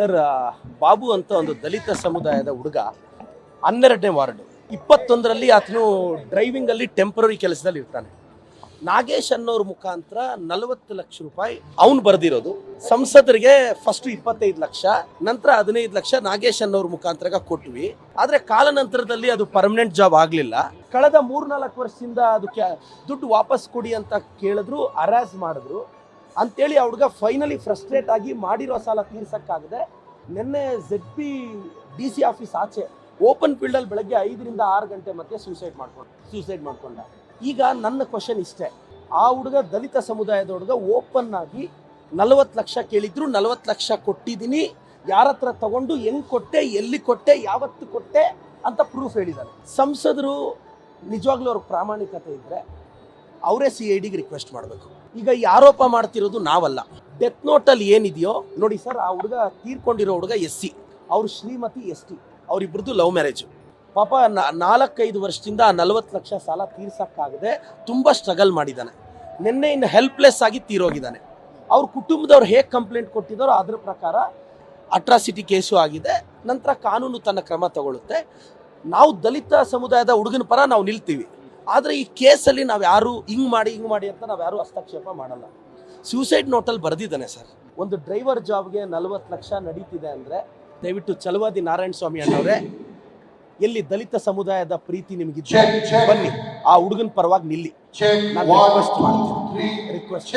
Sir Babu ಅಂತ ಒಂದು ದಲಿತ ಸಮುದಾಯದ ಹುಡುಗ, ಹನ್ನೆರಡನೇ ವಾರ್ಡು, ಇಪ್ಪತ್ತೊಂದರಲ್ಲಿ ಆತನು ಡ್ರೈವಿಂಗ್ ಅಲ್ಲಿ ಟೆಂಪರರಿ ಕೆಲಸದಲ್ಲಿ ಇರ್ತಾನೆ. ನಾಗೇಶ್ ಅನ್ನೋರ ಮುಖಾಂತರ ನಲವತ್ತು ಲಕ್ಷ ರೂಪಾಯಿ ಅವನು ಬರೆದಿರೋದು. ಸಂಸದರಿಗೆ ಫಸ್ಟ್ ಇಪ್ಪತ್ತೈದು ಲಕ್ಷ, ನಂತರ ಹದಿನೈದು ಲಕ್ಷ ನಾಗೇಶ್ ಅನ್ನೋರ ಮುಖಾಂತರ ಕೊಟ್ವಿ. ಆದರೆ ಕಾಲನಂತರದಲ್ಲಿ ಅದು ಪರ್ಮನೆಂಟ್ ಜಾಬ್ ಆಗಲಿಲ್ಲ. ಕಳೆದ ಮೂರ್ನಾಲ್ಕು ವರ್ಷದಿಂದ ಅದಕ್ಕೆ ದುಡ್ಡು ವಾಪಸ್ ಕೊಡಿ ಅಂತ ಕೇಳಿದ್ರು ಅರಾಜ್ ಮಾಡಿದ್ರು. ಅಂತೇಳಿ ಆ ಹುಡುಗ ಫೈನಲಿ ಫ್ರಸ್ಟ್ರೇಟ್ ಆಗಿ ಮಾಡಿರೋ ಸಾಲ ತೀರ್ಸೋಕ್ಕಾಗದೆ ನಿನ್ನೆ Z P D C office ಆಚೆ ಓಪನ್ ಫೀಲ್ಡಲ್ಲಿ ಬೆಳಗ್ಗೆ ಐದರಿಂದ ಆರು ಗಂಟೆ ಮಧ್ಯೆ ಸೂಸೈಡ್ ಮಾಡ್ಕೊಂಡು ಸೂಸೈಡ್ ಮಾಡ್ಕೊಂಡ. ಈಗ ನನ್ನ ಕ್ವಶನ್ ಇಷ್ಟೇ. ಆ ಹುಡುಗ ದಲಿತ ಸಮುದಾಯದ ಹುಡುಗ ಓಪನ್ ಆಗಿ ನಲವತ್ತು ಲಕ್ಷ ಕೇಳಿದ್ರು, ನಲವತ್ತು ಲಕ್ಷ ಕೊಟ್ಟಿದ್ದೀನಿ. ಯಾರ ಹತ್ರ ತಗೊಂಡು, ಹೆಂಗೆ ಕೊಟ್ಟೆ, ಎಲ್ಲಿ ಕೊಟ್ಟೆ, ಯಾವತ್ತು ಕೊಟ್ಟೆ ಅಂತ ಪ್ರೂಫ್ ಹೇಳಿದ್ದಾರೆ ಸಂಸದರು ನಿಜವಾಗ್ಲೂ ಅವ್ರ ಪ್ರಾಮಾಣಿಕತೆ ಇದ್ರೆ ಅವರೇ ಸಿ ಐ ಡಿಗೆ ರಿಕ್ವೆಸ್ಟ್ ಮಾಡಬೇಕು. ಈಗ ಈ ಆರೋಪ ಮಾಡ್ತಿರೋದು ನಾವಲ್ಲ. ಡೆತ್ ನೋಟಲ್ಲಿ ಏನಿದೆಯೋ, ನೋಡಿ ಸರ್, ಆ ಹುಡುಗ ತೀರ್ಕೊಂಡಿರೋ ಹುಡುಗ ಎಸ್ ಸಿ ಅವ್ರ ಶ್ರೀಮತಿ ಎಸ್ ಟಿ ಅವರಿಬ್ರದ್ದು ಲವ್ ಮ್ಯಾರೇಜು. ಪಾಪ ನಾಲ್ಕೈದು ವರ್ಷದಿಂದ ನಲವತ್ತು ಲಕ್ಷ ಸಾಲ ತೀರ್ಸಕ್ಕಾಗದೆ ತುಂಬ ಸ್ಟ್ರಗಲ್ ಮಾಡಿದ್ದಾನೆ. ನಿನ್ನೆ ಇನ್ನು ಹೆಲ್ಪ್ಲೆಸ್ ಆಗಿ ತೀರೋಗಿದ್ದಾನೆ. ಅವ್ರ ಕುಟುಂಬದವ್ರು ಹೇಗೆ ಕಂಪ್ಲೇಂಟ್ ಕೊಟ್ಟಿದ್ದಾರೋ ಅದ್ರ ಪ್ರಕಾರ ಅಟ್ರಾಸಿಟಿ ಕೇಸು ಆಗಿದೆ. ನಂತರ ಕಾನೂನು ತನ್ನ ಕ್ರಮ ತಗೊಳ್ಳುತ್ತೆ. ನಾವು ದಲಿತ ಸಮುದಾಯದ ಹುಡುಗನ ಪರ ನಾವು ನಿಲ್ತೀವಿ. ಆದರೆ ಈ ಕೇಸಲ್ಲಿ ನಾವು ಯಾರು ಹಿಂಗ್ ಮಾಡಿ ಹಿಂಗ್ ಮಾಡಿ ಅಂತ ನಾವು ಯಾರು ಹಸ್ತಕ್ಷೇಪ ಮಾಡಲ್ಲ. ಸೂಸೈಡ್ ನೋಟಲ್ಲಿ ಬರೆದಿದ್ದಾನೆ ಸರ್. ಒಂದು ಡ್ರೈವರ್ ಜಾಬ್ಗೆ ನಲವತ್ತು ಲಕ್ಷ ನಡೀತಿದೆ ಅಂದರೆ ದಯವಿಟ್ಟು ಚಲವಾದಿ ನಾರಾಯಣ ಸ್ವಾಮಿ ಅಣ್ಣವರೇ ಎಲ್ಲಿ ದಲಿತ ಸಮುದಾಯದ ಪ್ರೀತಿ check. ಬನ್ನಿ. ಆ ಹುಡುಗನ ಪರವಾಗಿ ನಿಲ್ಲಿ. ನಾನು ರಿಕ್ವೆಸ್ಟ್ ಮಾಡ್ತೀನಿ. ರಿಕ್ವೆಸ್ಟ್.